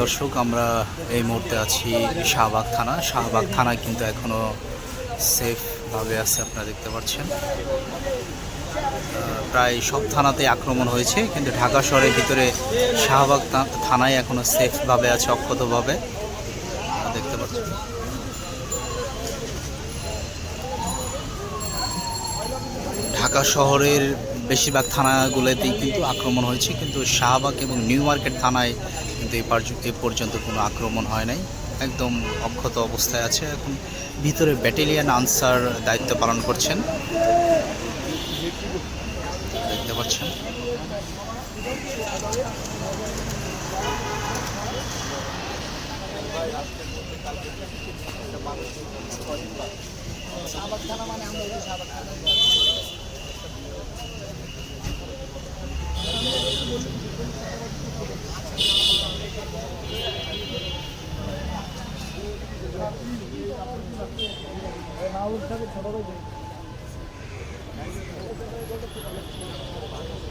দর্শক, আমরা এই মুহূর্তে আছি শাহবাগ থানা। শাহবাগ থানা কিন্তু এখনও সেফভাবে আছে, আপনারা দেখতে পাচ্ছেন। প্রায় সব থানাতে আক্রমণ হয়েছে, কিন্তু ঢাকা শহরের ভিতরে শাহবাগ থানায় এখনও সেফভাবে আছে, অক্ষতভাবে। দেখতে পাচ্ছেন। ঢাকা শহরের বেশিরভাগ থানাগুলোতেই কিন্তু আক্রমণ হয়েছে, কিন্তু শাহবাগ এবং নিউ মার্কেট থানায় কিন্তু এ পর্যন্ত কোনো আক্রমণ হয় নাই। একদম অক্ষত অবস্থায় আছে। এখন ভিতরে ব্যাটেলিয়ান আনসার দায়িত্ব পালন করছেন। দেখতে পাচ্ছেন। শাহবাগ থানা মানে আমরা শাহবাগ থানা। ನಾವು ಇದ್ದಾಗ ಚಲೋ